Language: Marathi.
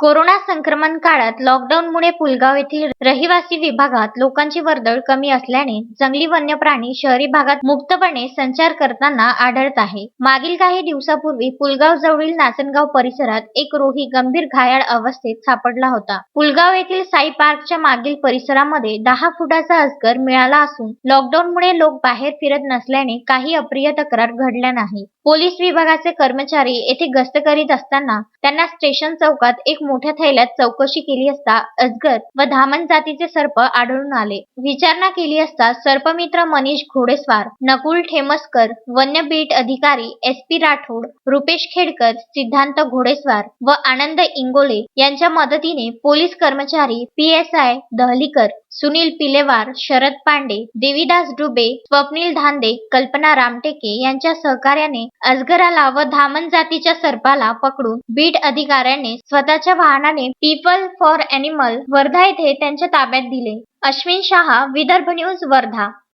कोरोना संक्रमण काळात लॉकडाऊनमुळे पुलगाव येथील रहिवासी विभागात लोकांची वर्दळ कमी असल्याने जंगली वन्य प्राणी शहरी भागात मुक्तपणे संचार करताना आढळत आहे. मागील काही दिवसापूर्वी पुलगाव जवळील नाचनगाव परिसरात एक रोही गंभीर घायाळ अवस्थेत सापडला होता. पुलगाव येथील साई पार्कच्या मागील परिसरामध्ये दहा फुटाचा अजगर मिळाला असून लॉकडाऊनमुळे लोक बाहेर फिरत नसल्याने काही अप्रिय तक्रार घडल्या नाही. पोलीस विभागाचे कर्मचारी येथे गस्त करीत असताना त्यांना स्टेशन चौकात एक मोठ्या थैल्यात चौकशी केली असता अजगर व धामण जातीचे सर्प आढळून आले. विचारणा केली असता सर्पमित्र मनीष घोडेस्वार नकुल ठेमसकर वन्य बीट अधिकारी एस पी राठोड रुपेश खेडकर सिद्धांत घोडेस्वार व आनंद इंगोले यांच्या मदतीने पोलीस कर्मचारी P S I Dahlikar Sunil Pilewar Sharad Pande Devidas Dube Swapnil Dhande कल्पना रामटेके यांच्या सहकार्याने अजगराला व धामण जातीच्या सर्पाला पकडून बीट अधिकाऱ्याने स्वतःच्या वाहनाने पीपल फॉर एनिमल वर्धा येथे त्यांच्या ताब्यात दिले. अश्विन शहा विदर्भ न्यूज वर्धा.